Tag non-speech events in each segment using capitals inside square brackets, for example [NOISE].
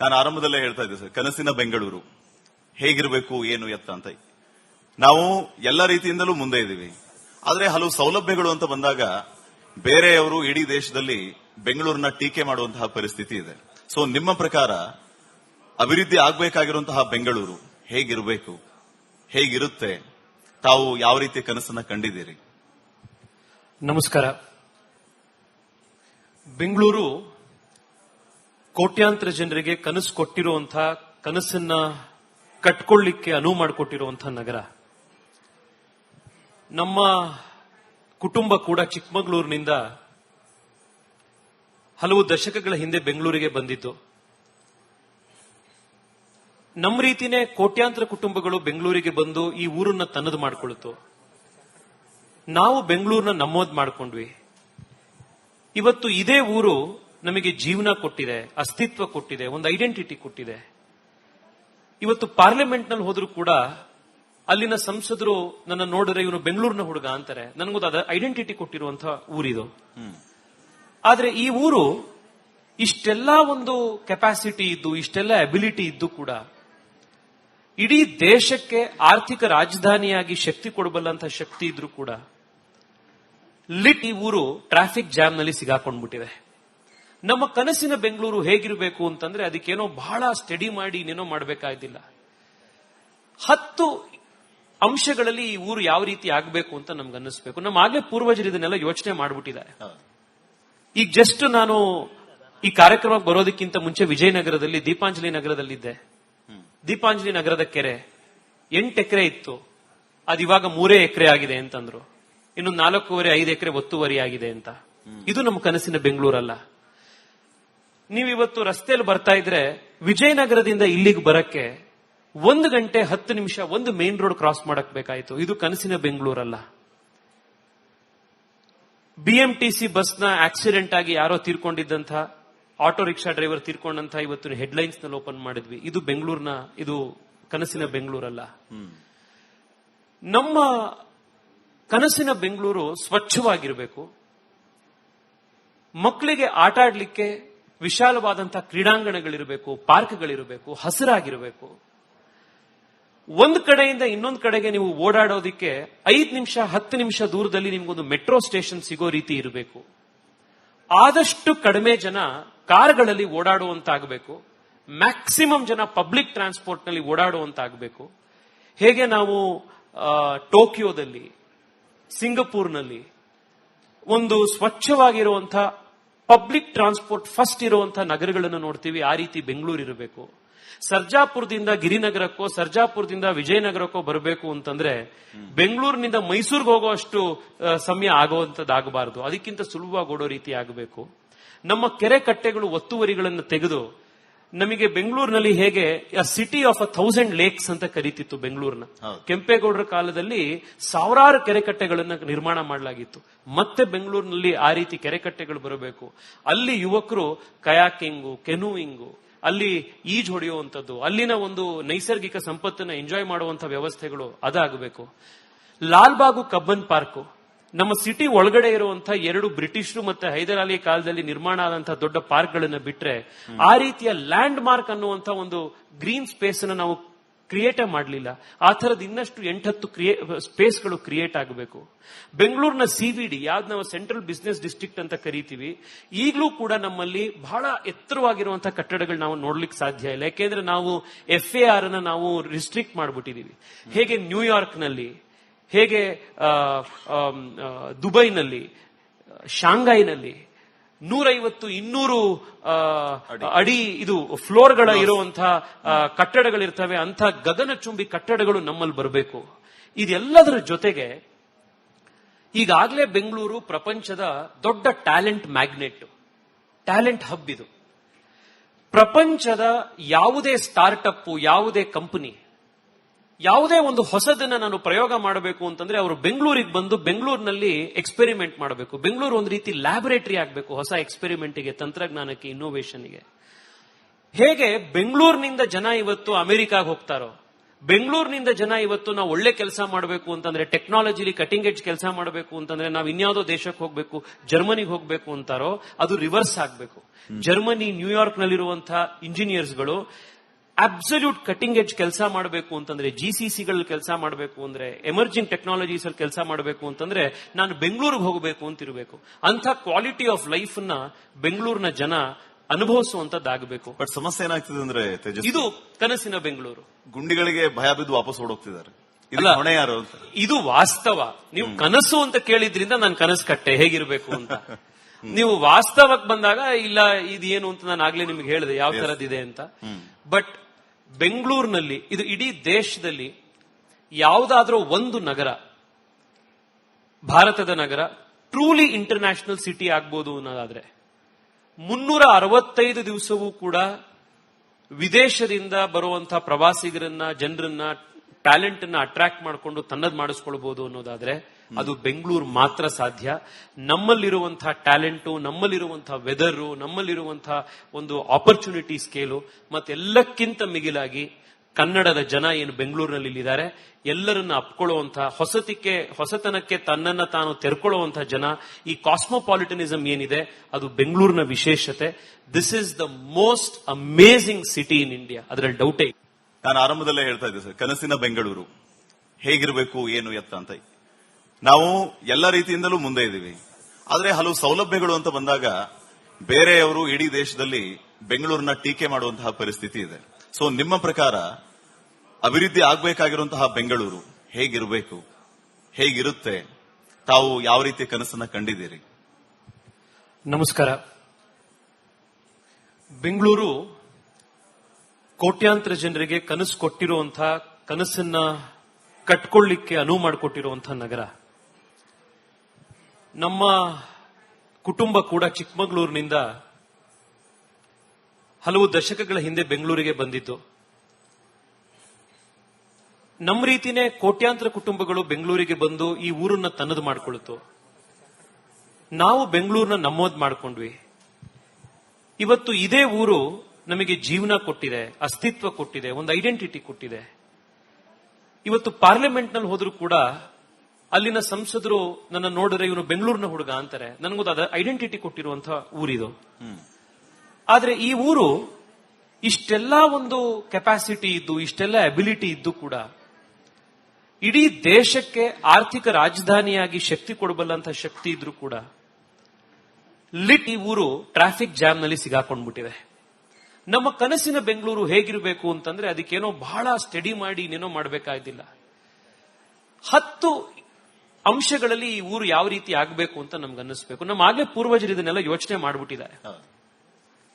ನಾನು ಆರಂಭದಲ್ಲೇ ಹೇಳ್ತಾ ಇದ್ದೆ ಸರ್, ಕನಸಿನ ಬೆಂಗಳೂರು. ಹೇಗಿರಬೇಕು, ಏನು ಎತ್ತ ಅಂತ. ನಾವು ಎಲ್ಲ ರೀತಿಯಿಂದಲೂ ಮುಂದೆ ಇದ್ದೀವಿ. ಆದರೆ ಹಲವು ಸೌಲಭ್ಯಗಳು ಅಂತ ಬಂದಾಗ ಬೇರೆಯವರು ಇಡೀ ದೇಶದಲ್ಲಿ ಬೆಂಗಳೂರನ್ನ ಟೀಕೆ ಮಾಡುವಂತಹ ಪರಿಸ್ಥಿತಿ ಇದೆ. ಸೊ ನಿಮ್ಮ ಪ್ರಕಾರ ಅಭಿವೃದ್ಧಿ ಆಗಬೇಕಾಗಿರುವಂತಹ ಬೆಂಗಳೂರು ಹೇಗಿರಬೇಕು, ಹೇಗಿರುತ್ತೆ, ತಾವು ಯಾವ ರೀತಿಯ ಕನಸನ್ನ ಕಂಡಿದ್ದೀರಿ? ನಮಸ್ಕಾರ. ಬೆಂಗಳೂರು ಕೋಟ್ಯಾಂತರ ಜನರಿಗೆ ಕನಸು ಕೊಟ್ಟಿರುವಂತಹ ಕನಸನ್ನ ಕಟ್ಕೊಳ್ಳಿಕ್ಕೆ ಅನುವು ಮಾಡಿಕೊಟ್ಟಿರುವಂತಹ ನಗರ. ನಮ್ಮ ಕುಟುಂಬ ಕೂಡ ಚಿಕ್ಕಮಗಳೂರಿನಿಂದ ಹಲವು ದಶಕಗಳ ಹಿಂದೆ ಬೆಂಗಳೂರಿಗೆ ಬಂದಿತ್ತು ನಮ್ಮ ರೀತಿನೇ ಕೋಟ್ಯಾಂತರ ಕುಟುಂಬಗಳು ಬೆಂಗಳೂರಿಗೆ ಬಂದು ಈ ಊರನ್ನ ತನ್ನದು ಮಾಡಿಕೊಳ್ತು. ನಾವು ಬೆಂಗಳೂರನ್ನ ನಮ್ಮೋದ್ ಮಾಡ್ಕೊಂಡ್ವಿ. ಇವತ್ತು ಇದೇ ಊರು ನಮಗೆ ಜೀವನ ಕೊಟ್ಟಿದೆ ಅಸ್ತಿತ್ವ ಕೊಟ್ಟಿದೆ ಒಂದು ಐಡೆಂಟಿಟಿ ಕೊಟ್ಟಿದೆ. ಇವತ್ತು ಪಾರ್ಲಿಮೆಂಟ್ನಲ್ಲಿ ಹೋದ್ರೂ ಕೂಡ ಅಲ್ಲಿನ ಸಂಸದರು ನನ್ನ ನೋಡಿದ್ರೆ ಇವನು ಬೆಂಗಳೂರಿನ ಹುಡುಗ ಅಂತಾರೆ. ನನಗೊಂದು ಅದ ಐಡೆಂಟಿಟಿ ಕೊಟ್ಟಿರುವಂತಹ ಊರಿದು. ಆದ್ರೆ ಈ ಊರು ಇಷ್ಟೆಲ್ಲ ಒಂದು ಕೆಪಾಸಿಟಿ ಇದ್ದು ಇಷ್ಟೆಲ್ಲ ಅಬಿಲಿಟಿ ಇದ್ದು ಕೂಡ ಇಡೀ ದೇಶಕ್ಕೆ ಆರ್ಥಿಕ ರಾಜಧಾನಿಯಾಗಿ ಶಕ್ತಿ ಕೊಡಬಲ್ಲಂತ ಶಕ್ತಿ ಇದ್ರೂ ಕೂಡ ಲಿಟ್ ಈ ಊರು ಟ್ರಾಫಿಕ್ ಜಾಮ್ನಲ್ಲಿ ಸಿಗಾಕೊಂಡ್ಬಿಟ್ಟಿದೆ. ನಮ್ಮ ಕನಸಿನ ಬೆಂಗಳೂರು ಹೇಗಿರಬೇಕು ಅಂತಂದ್ರೆ ಅದಕ್ಕೇನೋ ಬಹಳ ಸ್ಟಡಿ ಮಾಡಿ ಇನ್ನೇನೋ ಮಾಡಬೇಕಾಗಿಲ್ಲ ಹತ್ತು ಅಂಶಗಳಲ್ಲಿ ಈ ಊರು ಯಾವ ರೀತಿ ಆಗಬೇಕು ಅಂತ ನಮ್ಗೆ ಅನ್ನಿಸ್ಬೇಕು. ನಮ್ಮ ಆಗ್ಲೇ ಪೂರ್ವಜರು ಇದನ್ನೆಲ್ಲ ಯೋಚನೆ ಮಾಡ್ಬಿಟ್ಟಿದ್ದಾರೆ. ಈಗ ಜಸ್ಟ್ ನಾನು ಈ ಕಾರ್ಯಕ್ರಮ ಬರೋದಕ್ಕಿಂತ ಮುಂಚೆ ವಿಜಯನಗರದಲ್ಲಿ ದೀಪಾಂಜಲಿ ನಗರದಲ್ಲಿದ್ದೆ. ದೀಪಾಂಜಲಿ ನಗರದ ಕೆರೆ. ಎಂಟು ಎಕರೆ ಇತ್ತು. ಅದು ಇವಾಗ ಮೂರೇ ಎಕರೆ ಆಗಿದೆ ಅಂತಂದ್ರು. ಇನ್ನು ನಾಲ್ಕೂವರೆ ಐದು ಎಕರೆ ಒತ್ತುವರಿ ಆಗಿದೆ ಅಂತ. ಇದು ನಮ್ಮ ಕನಸಿನ ಬೆಂಗಳೂರಲ್ಲ. ನೀವು ಇವತ್ತು ರಸ್ತೆಯಲ್ಲಿ ಬರ್ತಾ ಇದ್ರೆ ವಿಜಯನಗರದಿಂದ ಇಲ್ಲಿಗೆ ಬರಕ್ಕೆ ಒಂದು ಗಂಟೆ ಹತ್ತು ನಿಮಿಷ ಒಂದು ಮೇನ್ ರೋಡ್ ಕ್ರಾಸ್ ಮಾಡಕ್ ಬೇಕಾಯ್ತು. ಇದು ಕನಸಿನ ಬೆಂಗಳೂರಲ್ಲ. ಬಿಎಂಟಿಸಿ ಬಸ್ನ ಆಕ್ಸಿಡೆಂಟ್ ಆಗಿ ಯಾರೋ ತೀರ್ಕೊಂಡಿದ್ದಂತ ಆಟೋ ರಿಕ್ಷಾ ಡ್ರೈವರ್ ತೀರ್ಕೊಂಡಂತ ಇವತ್ತು ಹೆಡ್ಲೈನ್ಸ್ನಲ್ಲಿ ಓಪನ್ ಮಾಡಿದ್ವಿ. ಇದು ಬೆಂಗಳೂರಿನ, ಇದು ಕನಸಿನ ಬೆಂಗಳೂರಲ್ಲ. ನಮ್ಮ ಕನಸಿನ ಬೆಂಗಳೂರು ಸ್ವಚ್ಛವಾಗಿರಬೇಕು. ಮಕ್ಕಳಿಗೆ ಆಟ ಆಡ್ಲಿಕ್ಕೆ ವಿಶಾಲವಾದಂತಹ ಕ್ರೀಡಾಂಗಣಗಳಿರಬೇಕು, ಪಾರ್ಕ್ಗಳಿರಬೇಕು, ಹಸಿರಾಗಿರಬೇಕು. ಒಂದು ಕಡೆಯಿಂದ ಇನ್ನೊಂದು ಕಡೆಗೆ ನೀವು ಓಡಾಡೋದಿಕ್ಕೆ ಐದು ನಿಮಿಷ, ಹತ್ತು ನಿಮಿಷ ದೂರದಲ್ಲಿ ನಿಮ್ಗೊಂದು ಮೆಟ್ರೋ ಸ್ಟೇಷನ್ ಸಿಗೋ ರೀತಿ ಇರಬೇಕು. ಆದಷ್ಟು ಕಡಿಮೆ ಜನ ಕಾರ್ಗಳಲ್ಲಿ ಓಡಾಡುವಂತಾಗಬೇಕು. ಮ್ಯಾಕ್ಸಿಮಮ್ ಜನ ಪಬ್ಲಿಕ್ ಟ್ರಾನ್ಸ್ಪೋರ್ಟ್ನಲ್ಲಿ ಓಡಾಡುವಂತಾಗಬೇಕು. ಹೇಗೆ ನಾವು ಟೋಕಿಯೋದಲ್ಲಿ, ಸಿಂಗಪೂರ್ನಲ್ಲಿ ಒಂದು ಸ್ವಚ್ಛವಾಗಿರುವಂತಹ ಪಬ್ಲಿಕ್ ಟ್ರಾನ್ಸ್ಪೋರ್ಟ್ ಫಸ್ಟ್ ಇರುವಂತಹ ನಗರಗಳನ್ನು ನೋಡ್ತೀವಿ, ಆ ರೀತಿ ಬೆಂಗಳೂರು ಇರಬೇಕು. ಸರ್ಜಾಪುರದಿಂದ ಗಿರಿನಗರಕ್ಕೋ, ಸರ್ಜಾಪುರದಿಂದ ವಿಜಯನಗರಕ್ಕೋ ಬರಬೇಕು ಅಂತಂದ್ರೆ, ಬೆಂಗಳೂರಿನಿಂದ ಮೈಸೂರಿಗೆ ಹೋಗೋ ಅಷ್ಟು ಸಮಯ ಆಗುವಂತದ್ದಾಗಬಾರದು ಅದಕ್ಕಿಂತ ಸುಲಭವಾಗಿ ಓಡೋ ರೀತಿ ಆಗಬೇಕು. ನಮ್ಮ ಕೆರೆ ಕಟ್ಟೆಗಳು ಒತ್ತುವರಿಗಳನ್ನು ತೆಗೆದು ನಮಗೆ ಬೆಂಗಳೂರಿನಲ್ಲಿ ಹೇಗೆ city of a thousand lakes ಅಂತ ಕರೀತಿತ್ತು ಬೆಂಗಳೂರಿನ ಕೆಂಪೇಗೌಡರ ಕಾಲದಲ್ಲಿ ಸಾವಿರಾರು ಕೆರೆಕಟ್ಟೆಗಳನ್ನ ನಿರ್ಮಾಣ ಮಾಡಲಾಗಿತ್ತು. ಮತ್ತೆ ಬೆಂಗಳೂರಿನಲ್ಲಿ ಆ ರೀತಿ ಕೆರೆಕಟ್ಟೆಗಳು ಬರಬೇಕು. ಅಲ್ಲಿ ಯುವಕರು ಕಯಾಕಿಂಗು ಕೆನೂಯಿಂಗು ಅಲ್ಲಿ ಈಜ್ ಹೊಡೆಯುವಂಥದ್ದು ಅಲ್ಲಿನ ಒಂದು ನೈಸರ್ಗಿಕ ಸಂಪತ್ತನ್ನ ಎಂಜಾಯ್ ಮಾಡುವಂತಹ ವ್ಯವಸ್ಥೆಗಳು ಅದಾಗಬೇಕು. ಲಾಲ್ಬಾಗು ಕಬ್ಬನ್ ಪಾರ್ಕು ನಮ್ಮ ಸಿಟಿ ಒಳಗಡೆ ಇರುವಂತಹ ಎರಡು ಬ್ರಿಟಿಷರು ಮತ್ತೆ ಹೈದರಾಲಿ ಕಾಲದಲ್ಲಿ ನಿರ್ಮಾಣ ಆದಂತಹ ದೊಡ್ಡ ಪಾರ್ಕ್ಗಳನ್ನ ಬಿಟ್ರೆ ಆ ರೀತಿಯ ಲ್ಯಾಂಡ್ ಮಾರ್ಕ್ ಅನ್ನುವಂತ ಒಂದು ಗ್ರೀನ್ ಸ್ಪೇಸ್ ಅನ್ನು ನಾವು ಕ್ರಿಯೇಟ್ ಮಾಡಲಿಲ್ಲ. ಆ ಥರದ ಇನ್ನಷ್ಟು ಎಂಟತ್ತು ಸ್ಪೇಸ್ಗಳು ಕ್ರಿಯೇಟ್ ಆಗಬೇಕು. ಬೆಂಗಳೂರಿನ ಸಿವಿಡಿ ಯಾವ್ದು ನಾವು ಸೆಂಟ್ರಲ್ ಬಿಸ್ನೆಸ್ ಡಿಸ್ಟ್ರಿಕ್ಟ್ ಅಂತ ಕರಿತೀವಿ, ಈಗಲೂ ಕೂಡ ನಮ್ಮಲ್ಲಿ ಬಹಳ ಎತ್ತರವಾಗಿರುವಂತಹ ಕಟ್ಟಡಗಳು ನಾವು ನೋಡ್ಲಿಕ್ಕೆ ಸಾಧ್ಯ ಇಲ್ಲ. ಯಾಕೆಂದ್ರೆ ನಾವು ಎಫ್ ಎ ಆರ್ ಅನ್ನ ನಾವು ರಿಸ್ಟ್ರಿಕ್ಟ್ ಮಾಡ್ಬಿಟ್ಟಿದೀವಿ. ಹೇಗೆ ನ್ಯೂಯಾರ್ಕ್ನಲ್ಲಿ ಹೇಗೆ ದುಬೈನಲ್ಲಿ ಶಾಂಘೈನಲ್ಲಿ ನೂರೈವತ್ತು ಇನ್ನೂರು ಅಡಿ. ಇದು ಫ್ಲೋರ್ಗಳ ಇರುವಂತಹ ಕಟ್ಟಡಗಳಿರ್ತವೆ. ಅಂತ ಗಗನಚುಂಬಿ ಕಟ್ಟಡಗಳು ನಮ್ಮಲ್ಲಿ ಬರಬೇಕು. ಇದೆಲ್ಲದರ ಜೊತೆಗೆ ಈಗಾಗಲೇ ಬೆಂಗಳೂರು ಪ್ರಪಂಚದ ದೊಡ್ಡ ಟ್ಯಾಲೆಂಟ್ ಮ್ಯಾಗ್ನೆಟ್ ಟ್ಯಾಲೆಂಟ್ ಹಬ್ ಇದು. ಪ್ರಪಂಚದ ಯಾವುದೇ ಸ್ಟಾರ್ಟ್ಅಪ್ ಯಾವುದೇ ಕಂಪನಿ ಯಾವುದೇ ಒಂದು ಹೊಸದನ್ನ ನಾನು ಪ್ರಯೋಗ ಮಾಡಬೇಕು ಅಂತಂದ್ರೆ ಅವರು ಬೆಂಗಳೂರಿಗೆ ಬಂದು ಬೆಂಗಳೂರಿನಲ್ಲಿ ಎಕ್ಸ್ಪೆರಿಮೆಂಟ್ ಮಾಡಬೇಕು. ಬೆಂಗಳೂರು ಒಂದು ರೀತಿ ಲ್ಯಾಬೊರೇಟರಿ ಆಗಬೇಕು ಹೊಸ ಎಕ್ಸ್ಪೆರಿಮೆಂಟ್ಗೆ ತಂತ್ರಜ್ಞಾನಕ್ಕೆ ಇನ್ನೋವೇಷನ್ಗೆ ಹೇಗೆ ಬೆಂಗಳೂರಿನಿಂದ ಜನ ಇವತ್ತು ಅಮೆರಿಕಾಗೆ ಹೋಗ್ತಾರೋ? ಬೆಂಗಳೂರಿನಿಂದ ಜನ ಇವತ್ತು ನಾವು ಒಳ್ಳೆ ಕೆಲಸ ಮಾಡಬೇಕು ಅಂತಂದ್ರೆ ಟೆಕ್ನಾಲಜಿಲಿ ಕಟಿಂಗ್ ಎಡ್ಜ್ ಕೆಲಸ ಮಾಡಬೇಕು ಅಂತಂದ್ರೆ ನಾವು ಇನ್ಯಾವುದೋ ದೇಶಕ್ಕೆ ಹೋಗ್ಬೇಕು ಜರ್ಮನಿಗೆ ಹೋಗ್ಬೇಕು ಅಂತಾರೋ ಅದು ರಿವರ್ಸ್ ಆಗಬೇಕು. ಜರ್ಮನಿ ನ್ಯೂಯಾರ್ಕ್ ನಲ್ಲಿರುವಂತಹ ಇಂಜಿನಿಯರ್ಸ್ಗಳು ಅಬ್ಸಲ್ಯೂಟ್ ಕಟಿಂಗ್ ಎಜ್ ಕೆಲಸ ಮಾಡಬೇಕು ಅಂತಂದ್ರೆ ಜಿ ಸಿ ಸಿಗಳಲ್ಲಿ ಕೆಲಸ ಮಾಡಬೇಕು ಅಂದ್ರೆ ಎಮರ್ಜಿಂಗ್ ಟೆಕ್ನಾಲಜೀಸ್ ಅಲ್ಲಿ ಕೆಲಸ ಮಾಡಬೇಕು ಅಂತಂದ್ರೆ ನಾನು ಬೆಂಗಳೂರಿಗೆ ಹೋಗಬೇಕು ಅಂತಿರಬೇಕು. ಅಂತ ಕ್ವಾಲಿಟಿ ಆಫ್ ಲೈಫ್ನ ಬೆಂಗಳೂರಿನ ಜನ ಅನುಭವಿಸುವಂತದ್ದಾಗಬೇಕು ಬಟ್ ಸಮಸ್ಯೆ ಏನಾಗ್ತದೆ ಅಂದ್ರೆ ಇದು ಕನಸಿನ ಬೆಂಗಳೂರು. ಗುಂಡಿಗಳಿಗೆ ಭಯ ಬಿದ್ದು ವಾಪಸ್ ಓಡೋಗ್ತಿದ್ದಾರೆ. ಇಲ್ಲ ಇದು ಹೊಣೆ ಯಾರು ಅಂತ? ಇದು ವಾಸ್ತವ. ನೀವು ಕನಸು ಅಂತ ಕೇಳಿದ್ರಿಂದ ನಾನು ಕನಸು ಕಟ್ಟೆ ಹೇಗಿರ್ಬೇಕು ಅಂತ. ನೀವು ವಾಸ್ತವಕ್ಕೆ ಬಂದಾಗ ಇಲ್ಲ ಇದೇನು ಅಂತ ನಾನು ಆಗ್ಲೇ ನಿಮ್ಗೆ ಹೇಳಿದೆ ಯಾವ ತರದಿದೆ ಅಂತ. ಬಟ್ ಬೆಂಗಳೂರಿನಲ್ಲಿ, ಇದು ಇಡೀ ದೇಶದಲ್ಲಿ ಯಾವುದಾದ್ರೂ ಒಂದು ನಗರ, ಭಾರತದ ನಗರ ಟ್ರೂಲಿ ಇಂಟರ್ನ್ಯಾಷನಲ್ ಸಿಟಿ ಆಗ್ಬೋದು ಅನ್ನೋದಾದ್ರೆ ಮುನ್ನೂರ ಅರವತ್ತೈದು ದಿವಸವೂ ಕೂಡ ವಿದೇಶದಿಂದ ಬರುವಂತಹ ಪ್ರವಾಸಿಗರನ್ನ, ಜನರನ್ನ ಟ್ಯಾಲೆಂಟ್ ಅನ್ನ ಅಟ್ರಾಕ್ಟ್ ಮಾಡಿಕೊಂಡು ತನ್ನದ್ ಮಾಡಿಸ್ಕೊಳ್ಬಹುದು ಅನ್ನೋದಾದ್ರೆ ಅದು ಬೆಂಗಳೂರು ಮಾತ್ರ ಸಾಧ್ಯ. ನಮ್ಮಲ್ಲಿರುವಂತಹ ಟ್ಯಾಲೆಂಟು ನಮ್ಮಲ್ಲಿರುವಂತಹ ವೆದರು ನಮ್ಮಲ್ಲಿರುವಂತಹ ಒಂದು ಆಪರ್ಚುನಿಟಿ ಸ್ಕೇಲು ಮತ್ತೆಲ್ಲಕ್ಕಿಂತ ಮಿಗಿಲಾಗಿ ಕನ್ನಡದ ಜನ ಏನು ಬೆಂಗಳೂರಿನಲ್ಲಿ ಇಲ್ಲಿದ್ದಾರೆ, ಎಲ್ಲರನ್ನ ಅಪ್ಕೊಳ್ಳುವಂತಹ ಹೊಸತಿಕೆ ಹೊಸತನಕ್ಕೆ ತನ್ನನ್ನ ತಾನು ತೆರ್ಕೊಳ್ಳುವಂತಹ ಜನ, ಈ ಕಾಸ್ಮೋಪಾಲಿಟನಿಸಂ ಏನಿದೆ, ಅದು ಬೆಂಗಳೂರಿನ ವಿಶೇಷತೆ. This is the most amazing city in India ಅದರಲ್ಲಿ ಡೌಟೇ. ನಾನು ಆರಂಭದಲ್ಲೇ ಹೇಳ್ತಾ ಇದ್ದೆ ಸರ್, ಕನಸಿನ ಬೆಂಗಳೂರು. ಹೇಗಿರಬೇಕು, ಏನು ಎತ್ತ ಅಂತ. ನಾವು ಎಲ್ಲ ರೀತಿಯಿಂದಲೂ ಮುಂದೆ ಇದ್ದೀವಿ. ಆದರೆ ಹಲವು ಸೌಲಭ್ಯಗಳು ಅಂತ ಬಂದಾಗ ಬೇರೆಯವರು ಇಡೀ ದೇಶದಲ್ಲಿ ಬೆಂಗಳೂರಿನ ಟೀಕೆ ಮಾಡುವಂತಹ ಪರಿಸ್ಥಿತಿ ಇದೆ. ಸೊ ನಿಮ್ಮ ಪ್ರಕಾರ ಅಭಿವೃದ್ಧಿ ಆಗಬೇಕಾಗಿರುವಂತಹ ಬೆಂಗಳೂರು ಹೇಗಿರಬೇಕು? ಹೇಗಿರುತ್ತೆ? ತಾವು ಯಾವ ರೀತಿ ಕನಸನ್ನ ಕಂಡಿದ್ದೀರಿ? ನಮಸ್ಕಾರ. ಬೆಂಗಳೂರು ಕೋಟ್ಯಾಂತರ ಜನರಿಗೆ ಕನಸು ಕೊಟ್ಟಿರುವಂತಹ, ಕನಸನ್ನ ಕಟ್ಕೊಳ್ಳಿಕ್ಕೆ ಅನುವು ಮಾಡಿಕೊಟ್ಟಿರುವಂತಹ ನಗರ. ನಮ್ಮ ಕುಟುಂಬ ಕೂಡ ಚಿಕ್ಕಮಗಳೂರಿನಿಂದ ಹಲವು ದಶಕಗಳ ಹಿಂದೆ ಬೆಂಗಳೂರಿಗೆ ಬಂದಿತ್ತು ನಮ್ಮ ರೀತಿನೇ ಕೋಟ್ಯಾಂತರ ಕುಟುಂಬಗಳು ಬೆಂಗಳೂರಿಗೆ ಬಂದು ಈ ಊರನ್ನ ತನ್ನದು ಮಾಡಿಕೊಳ್ತು. ನಾವು ಬೆಂಗಳೂರನ್ನ ನಮ್ಮೋದ್ ಮಾಡ್ಕೊಂಡ್ವಿ. ಇವತ್ತು ಇದೇ ಊರು ನಮಗೆ ಜೀವನ ಕೊಟ್ಟಿದೆ, ಅಸ್ತಿತ್ವ ಕೊಟ್ಟಿದೆ, ಒಂದು ಐಡೆಂಟಿಟಿ ಕೊಟ್ಟಿದೆ. ಇವತ್ತು ಪಾರ್ಲಿಮೆಂಟ್ನಲ್ಲಿ ಹೋದ್ರು ಕೂಡ ಅಲ್ಲಿನ ಸಂಸದರು ನನ್ನ ನೋಡಿದ್ರೆ ಇವನು ಬೆಂಗಳೂರಿನ ಹುಡುಗ ಅಂತಾರೆ. ನನಗೊಂದು ಅದ ಐಡೆಂಟಿಟಿ ಕೊಟ್ಟಿರುವಂತಹ ಊರಿದು. ಆದ್ರೆ ಈ ಊರು ಇಷ್ಟೆಲ್ಲ ಒಂದು ಕೆಪಾಸಿಟಿ ಇದ್ದು ಇಷ್ಟೆಲ್ಲ ಅಬಿಲಿಟಿ ಇದ್ದು ಕೂಡ ಇಡೀ ದೇಶಕ್ಕೆ ಆರ್ಥಿಕ ರಾಜಧಾನಿಯಾಗಿ ಶಕ್ತಿ ಕೊಡಬಲ್ಲಂತ ಶಕ್ತಿ ಇದ್ರೂ ಕೂಡ ಲಿಟ್ ಈ ಊರು ಟ್ರಾಫಿಕ್ ಜಾಮ್ನಲ್ಲಿ ಸಿಗಾಕೊಂಡ್ಬಿಟ್ಟಿದೆ. ನಮ್ಮ ಕನಸಿನ ಬೆಂಗಳೂರು ಹೇಗಿರಬೇಕು ಅಂತಂದ್ರೆ ಅದಕ್ಕೇನೋ ಬಹಳ ಸ್ಟಡಿ ಮಾಡಿ ಇನ್ನೇನೋ ಮಾಡಬೇಕಾಗಿಲ್ಲ ಹತ್ತು ಅಂಶಗಳಲ್ಲಿ ಈ ಊರು ಯಾವ ರೀತಿ ಆಗಬೇಕು ಅಂತ ನಮ್ಗೆ ಅನ್ನಿಸ್ಬೇಕು. ನಮ್ಮ ಆಗ್ಲೇ ಪೂರ್ವಜರು ಇದನ್ನೆಲ್ಲ ಯೋಚನೆ ಮಾಡಿಬಿಟ್ಟಿದ್ದಾರೆ.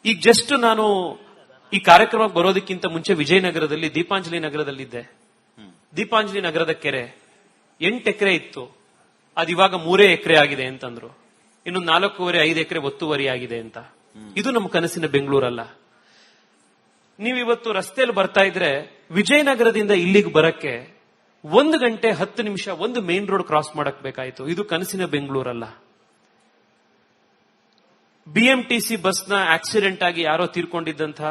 ಈಗ ಜಸ್ಟ್ ನಾನು ಈ ಕಾರ್ಯಕ್ರಮ ಬರೋದಕ್ಕಿಂತ ಮುಂಚೆ ವಿಜಯನಗರದಲ್ಲಿ ದೀಪಾಂಜಲಿ ನಗರದಲ್ಲಿದ್ದೆ. ದೀಪಾಂಜಲಿ ನಗರದ ಕೆರೆ. ಎಂಟು ಎಕರೆ ಇತ್ತು. ಅದು ಇವಾಗ ಮೂರೇ ಎಕರೆ ಆಗಿದೆ ಅಂತಂದ್ರು. ಇನ್ನು ನಾಲ್ಕೂವರೆ ಐದು ಎಕರೆ ಒತ್ತುವರಿ ಆಗಿದೆ ಅಂತ. ಇದು ನಮ್ಮ ಕನಸಿನ ಬೆಂಗಳೂರಲ್ಲ. ನೀವಿವತ್ತು ರಸ್ತೆಯಲ್ಲಿ ಬರ್ತಾ ಇದ್ರೆ ವಿಜಯನಗರದಿಂದ ಇಲ್ಲಿಗೆ ಬರಕ್ಕೆ ಒಂದು ಗಂಟೆ ಹತ್ತು ನಿಮಿಷ ಒಂದು ಮೇನ್ ರೋಡ್ ಕ್ರಾಸ್ ಮಾಡಕ್ ಬೇಕಾಯ್ತು. ಇದು ಕನಸಿನ ಬೆಂಗಳೂರಲ್ಲ. ಬಿಎಂಟಿಸಿ ಬಸ್ನ ಆಕ್ಸಿಡೆಂಟ್ ಆಗಿ ಯಾರೋ ತೀರ್ಕೊಂಡಿದ್ದಂತ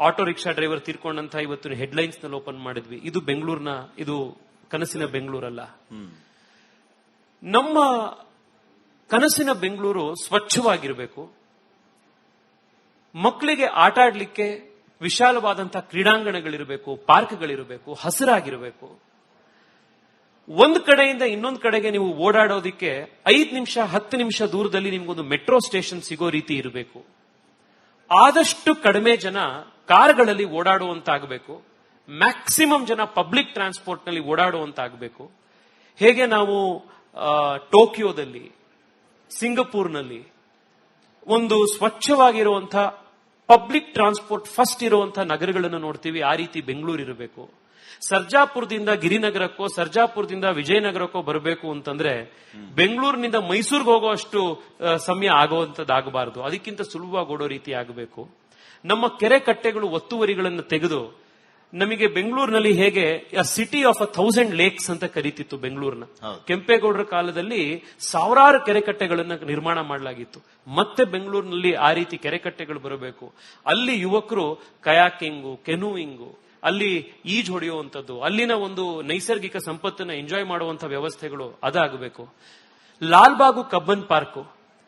ಆಟೋ ರಿಕ್ಷಾ ಡ್ರೈವರ್ ತೀರ್ಕೊಂಡಂತ ಇವತ್ತು ಹೆಡ್ಲೈನ್ಸ್ನಲ್ಲಿ ಓಪನ್ ಮಾಡಿದ್ವಿ. ಇದು ಬೆಂಗಳೂರಿನ, ಇದು ಕನಸಿನ ಬೆಂಗಳೂರಲ್ಲ. ನಮ್ಮ ಕನಸಿನ ಬೆಂಗಳೂರು ಸ್ವಚ್ಛವಾಗಿರಬೇಕು. ಮಕ್ಕಳಿಗೆ ಆಟ ಆಡ್ಲಿಕ್ಕೆ ವಿಶಾಲವಾದಂತಹ ಕ್ರೀಡಾಂಗಣಗಳಿರಬೇಕು, ಪಾರ್ಕ್ಗಳಿರಬೇಕು, ಹಸಿರಾಗಿರಬೇಕು. ಒಂದ್ ಕಡೆಯಿಂದ ಇನ್ನೊಂದ್ ಕಡೆಗೆ ನೀವು ಓಡಾಡೋದಿಕ್ಕೆ ಐದು ನಿಮಿಷ, ಹತ್ತು ನಿಮಿಷ ದೂರದಲ್ಲಿ ನಿಮ್ಗೊಂದು ಮೆಟ್ರೋ ಸ್ಟೇಷನ್ ಸಿಗೋ ರೀತಿ ಇರಬೇಕು. ಆದಷ್ಟು ಕಡಿಮೆ ಜನ ಕಾರ್ಗಳಲ್ಲಿ ಓಡಾಡುವಂತಾಗಬೇಕು. ಮ್ಯಾಕ್ಸಿಮಮ್ ಜನ ಪಬ್ಲಿಕ್ ಟ್ರಾನ್ಸ್ಪೋರ್ಟ್ನಲ್ಲಿ ಓಡಾಡುವಂತಾಗಬೇಕು. ಹೇಗೆ ನಾವು ಟೋಕಿಯೋದಲ್ಲಿ, ಸಿಂಗಪೂರ್ನಲ್ಲಿ ಒಂದು ಸ್ವಚ್ಛವಾಗಿರುವಂತಹ ಪಬ್ಲಿಕ್ ಟ್ರಾನ್ಸ್ಪೋರ್ಟ್ ಫಸ್ಟ್ ಇರುವಂತಹ ನಗರಗಳನ್ನು ನೋಡ್ತೀವಿ, ಆ ರೀತಿ ಬೆಂಗಳೂರು ಇರಬೇಕು. ಸರ್ಜಾಪುರದಿಂದ ಗಿರಿನಗರಕ್ಕೋ ಸರ್ಜಾಪುರದಿಂದ ವಿಜಯನಗರಕ್ಕೋ ಬರಬೇಕು ಅಂತಂದ್ರೆ ಬೆಂಗಳೂರಿನಿಂದ ಮೈಸೂರಿಗೆ ಹೋಗೋ ಅಷ್ಟು ಸಮಯ ಆಗುವಂತದ್ದಾಗಬಾರದು ಅದಕ್ಕಿಂತ ಸುಲಭವಾಗಿ ಓಡೋ ರೀತಿ ಆಗಬೇಕು. ನಮ್ಮ ಕೆರೆ ಕಟ್ಟೆಗಳು ಒತ್ತುವರಿಗಳನ್ನು ತೆಗೆದು ನಮಗೆ ಬೆಂಗಳೂರಿನಲ್ಲಿ ಹೇಗೆ city of a thousand lakes ಅಂತ ಕರೀತಿತ್ತು ಬೆಂಗಳೂರಿನ. ಕೆಂಪೇಗೌಡರ ಕಾಲದಲ್ಲಿ ಸಾವಿರಾರು ಕೆರೆಕಟ್ಟೆಗಳನ್ನು ನಿರ್ಮಾಣ ಮಾಡಲಾಗಿತ್ತು. ಮತ್ತೆ ಬೆಂಗಳೂರಿನಲ್ಲಿ ಆ ರೀತಿ ಕೆರೆಕಟ್ಟೆಗಳು ಬರಬೇಕು. ಅಲ್ಲಿ ಯುವಕರು ಕಯಾಕಿಂಗು ಕೆನೂಯಿಂಗು ಅಲ್ಲಿ ಈಜ್ ಹೊಡೆಯುವಂಥದ್ದು, ಅಲ್ಲಿನ ಒಂದು ನೈಸರ್ಗಿಕ ಸಂಪತ್ತನ್ನ ಎಂಜಾಯ್ ಮಾಡುವಂತ ವ್ಯವಸ್ಥೆಗಳು ಅದಾಗಬೇಕು. Lalbagh Cubbon park.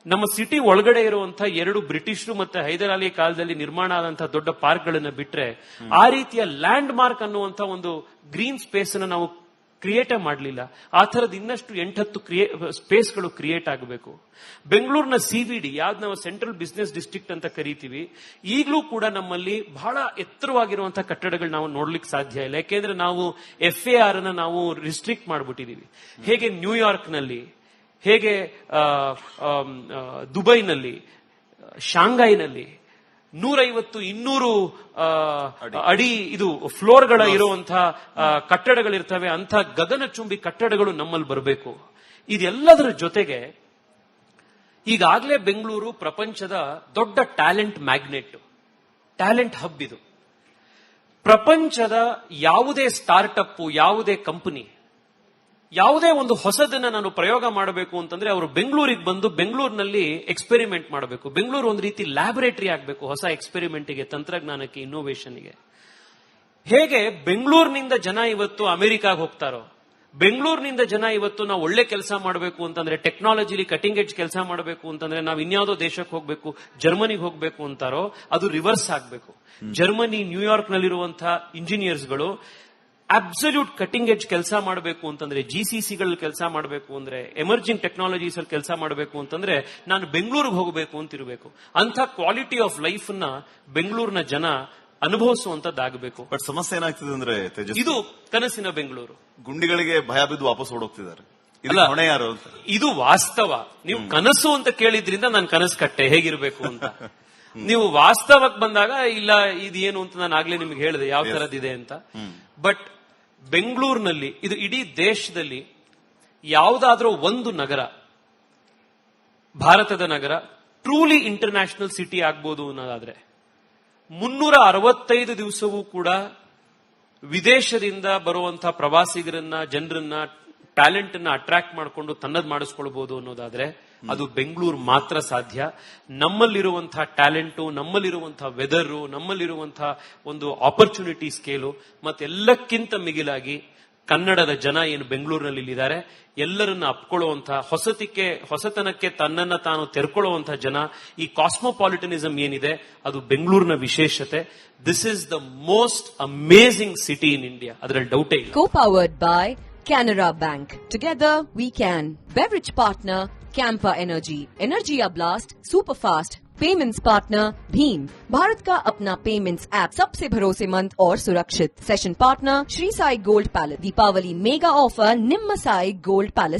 ನಮ್ಮ ಸಿಟಿ ಒಳಗಡೆ ಇರುವಂತಹ ಎರಡು ಬ್ರಿಟಿಷರು ಮತ್ತೆ ಹೈದರಾಲಿ ಕಾಲದಲ್ಲಿ ನಿರ್ಮಾಣ ಆದಂತಹ ದೊಡ್ಡ ಪಾರ್ಕ್ಗಳನ್ನ ಬಿಟ್ರೆ, ಆ ರೀತಿಯ ಲ್ಯಾಂಡ್ ಮಾರ್ಕ್ ಅನ್ನುವಂತಹ ಒಂದು ಗ್ರೀನ್ ಸ್ಪೇಸ್ ಅನ್ನು ನಾವು ಕ್ರಿಯೇಟೇ ಮಾಡಲಿಲ್ಲ. ಆ ಥರದ ಇನ್ನಷ್ಟು ಎಂಟತ್ತು ಕ್ರಿಯೇ, ಸ್ಪೇಸ್ಗಳು ಕ್ರಿಯೇಟ್ ಆಗಬೇಕು. ಬೆಂಗಳೂರಿನ ಸಿ ವಿ ಡಿ ಯಾವ್ದು ನಾವು ಸೆಂಟ್ರಲ್ ಬಿಸ್ನೆಸ್ ಡಿಸ್ಟ್ರಿಕ್ಟ್ ಅಂತ ಕರಿತೀವಿ, ಈಗಲೂ ಕೂಡ ನಮ್ಮಲ್ಲಿ ಬಹಳ ಎತ್ತರವಾಗಿರುವಂತಹ ಕಟ್ಟಡಗಳು ನಾವು ನೋಡ್ಲಿಕ್ಕೆ ಸಾಧ್ಯ ಇಲ್ಲ. ಯಾಕೆಂದ್ರೆ ನಾವು ಎಫ್ ಎ ಆರ್ ಅನ್ನ ನಾವು ರಿಸ್ಟ್ರಿಕ್ಟ್ ಮಾಡ್ಬಿಟ್ಟಿದೀವಿ. ಹೇಗೆ ನ್ಯೂಯಾರ್ಕ್ನಲ್ಲಿ ಹೇಗೆ ದುಬೈನಲ್ಲಿ ಶಾಂಘೈನಲ್ಲಿ ನೂರೈವತ್ತು ಇನ್ನೂರು ಅಡಿ. ಇದು ಫ್ಲೋರ್ಗಳ ಇರುವಂತಹ ಕಟ್ಟಡಗಳಿರ್ತವೆ. ಅಂತ ಗಗನಚುಂಬಿ ಕಟ್ಟಡಗಳು ನಮ್ಮಲ್ಲಿ ಬರಬೇಕು. ಇದೆಲ್ಲದರ ಜೊತೆಗೆ ಈಗಾಗಲೇ ಬೆಂಗಳೂರು ಪ್ರಪಂಚದ ದೊಡ್ಡ ಟ್ಯಾಲೆಂಟ್ ಮ್ಯಾಗ್ನೆಟ್ ಟ್ಯಾಲೆಂಟ್ ಹಬ್ ಇದು. ಪ್ರಪಂಚದ ಯಾವುದೇ ಸ್ಟಾರ್ಟ್ಅಪ್ ಯಾವುದೇ ಕಂಪನಿ ಯಾವುದೇ ಒಂದು ಹೊಸದನ್ನ ನಾನು ಪ್ರಯೋಗ ಮಾಡಬೇಕು ಅಂತಂದ್ರೆ ಅವರು ಬೆಂಗಳೂರಿಗೆ ಬಂದು ಬೆಂಗಳೂರಿನಲ್ಲಿ ಎಕ್ಸ್ಪೆರಿಮೆಂಟ್ ಮಾಡಬೇಕು. ಬೆಂಗಳೂರು ಒಂದು ರೀತಿ ಲ್ಯಾಬೊರೇಟರಿ ಆಗಬೇಕು ಹೊಸ ಎಕ್ಸ್ಪೆರಿಮೆಂಟ್ಗೆ ತಂತ್ರಜ್ಞಾನಕ್ಕೆ ಇನ್ನೋವೇಷನ್ಗೆ ಹೇಗೆ ಬೆಂಗಳೂರಿನಿಂದ ಜನ ಇವತ್ತು ಅಮೆರಿಕಾಗ ಹೋಗ್ತಾರೋ? ಬೆಂಗಳೂರಿನಿಂದ ಜನ ಇವತ್ತು ನಾವು ಒಳ್ಳೆ ಕೆಲಸ ಮಾಡಬೇಕು ಅಂತಂದ್ರೆ ಟೆಕ್ನಾಲಜಿಲಿ ಕಟಿಂಗ್ ಎಡ್ಜ್ ಕೆಲಸ ಮಾಡಬೇಕು ಅಂತಂದ್ರೆ ನಾವು ಇನ್ಯಾವುದೋ ದೇಶಕ್ಕೆ ಹೋಗ್ಬೇಕು ಜರ್ಮನಿಗೆ ಹೋಗ್ಬೇಕು ಅಂತಾರೋ ಅದು ರಿವರ್ಸ್ ಆಗಬೇಕು. ಜರ್ಮನಿ ನ್ಯೂಯಾರ್ಕ್ ನಲ್ಲಿರುವಂತಹ ಇಂಜಿನಿಯರ್ಸ್ಗಳು ಅಬ್ಸಲ್ಯೂಟ್ ಕಟಿಂಗ್ ಎಜ್ ಕೆಲಸ ಮಾಡಬೇಕು ಅಂತಂದ್ರೆ ಜಿ ಸಿ ಸಿಗಳಲ್ಲಿ ಕೆಲಸ ಮಾಡಬೇಕು ಅಂದ್ರೆ ಎಮರ್ಜಿಂಗ್ ಟೆಕ್ನಾಲಜೀಸ್ ಅಲ್ಲಿ ಕೆಲಸ ಮಾಡಬೇಕು ಅಂತಂದ್ರೆ ನಾನು ಬೆಂಗಳೂರಿಗೆ ಹೋಗಬೇಕು ಅಂತಿರಬೇಕು. ಅಂತ ಕ್ವಾಲಿಟಿ ಆಫ್ ಲೈಫ್ನ ಬೆಂಗಳೂರಿನ ಜನ ಅನುಭವಿಸುವಂತದ್ದಾಗಬೇಕು ಬಟ್ ಸಮಸ್ಯೆ ಏನಾಗ್ತಿದೆ ಅಂದ್ರೆ ಇದು ಕನಸಿನ ಬೆಂಗಳೂರು. ಗುಂಡಿಗಳಿಗೆ ಭಯ ಬಿದ್ದು ವಾಪಸ್ ಓಡೋಗ್ತಿದ್ದಾರೆ. ಇಲ್ಲ ಯಾರು ಇದು ವಾಸ್ತವ. ನೀವು ಕನಸು ಅಂತ ಕೇಳಿದ್ರಿಂದ ನಾನು ಕನಸು ಕಟ್ಟೆ ಹೇಗಿರ್ಬೇಕು ಅಂತ. [LAUGHS] ನೀವು ವಾಸ್ತವಕ್ಕೆ ಬಂದಾಗ ಇಲ್ಲ ಇದೇನು ಅಂತ ನಾನು ಆಗ್ಲೇ ನಿಮ್ಗೆ ಹೇಳಿದೆ ಯಾವ ತರದಿದೆ ಅಂತ. ಬಟ್ ಬೆಂಗಳೂರಿನಲ್ಲಿ, ಇದು ಇಡೀ ದೇಶದಲ್ಲಿ ಯಾವುದಾದ್ರೂ ಒಂದು ನಗರ, ಭಾರತದ ನಗರ ಟ್ರೂಲಿ ಇಂಟರ್ನ್ಯಾಷನಲ್ ಸಿಟಿ ಆಗ್ಬೋದು ಅನ್ನೋದಾದ್ರೆ ಮುನ್ನೂರ ಅರವತ್ತೈದು ದಿವಸವೂ ಕೂಡ ವಿದೇಶದಿಂದ ಬರುವಂತಹ ಪ್ರವಾಸಿಗರನ್ನ, ಜನರನ್ನ ಟ್ಯಾಲೆಂಟ್ ಅನ್ನ ಅಟ್ರಾಕ್ಟ್ ಮಾಡಿಕೊಂಡು ತನ್ನದ್ ಮಾಡಿಸ್ಕೊಳ್ಬಹುದು ಅನ್ನೋದಾದ್ರೆ ಅದು ಬೆಂಗಳೂರು ಮಾತ್ರ ಸಾಧ್ಯ. ನಮ್ಮಲ್ಲಿರುವಂತಹ ಟ್ಯಾಲೆಂಟು ನಮ್ಮಲ್ಲಿರುವಂತಹ ವೆದರು ನಮ್ಮಲ್ಲಿರುವಂತಹ ಒಂದು ಆಪರ್ಚುನಿಟಿ ಸ್ಕೇಲು ಮತ್ತೆಲ್ಲಕ್ಕಿಂತ ಮಿಗಿಲಾಗಿ ಕನ್ನಡದ ಜನ ಏನು ಬೆಂಗಳೂರಿನಲ್ಲಿ ಇಲ್ಲಿದ್ದಾರೆ ಎಲ್ಲರನ್ನ ಅಪ್ಕೊಳ್ಳುವಂತಹ ಹೊಸತಿಕೆ ಹೊಸತನಕ್ಕೆ ತನ್ನನ್ನ ತಾನು ತೆರ್ಕೊಳ್ಳುವಂತಹ ಜನ ಈ ಕಾಸ್ಮೋಪಾಲಿಟನಿಸಂ ಏನಿದೆ, ಅದು ಬೆಂಗಳೂರಿನ ವಿಶೇಷತೆ. This is the most amazing city in India ಅದರಲ್ಲಿ ಡೌಟ್ ಇಲ್ಲ. Powered by Canara bank together we can beverage Beverage partner Campa Energy. Energy Blast fast payments partner Bhim Bharat का अपना पेमेंट्स ऐप सबसे भरोसेमंद और सुरक्षित session partner Shri Sai gold palace Deepavali mega offer निम्न Sai gold palace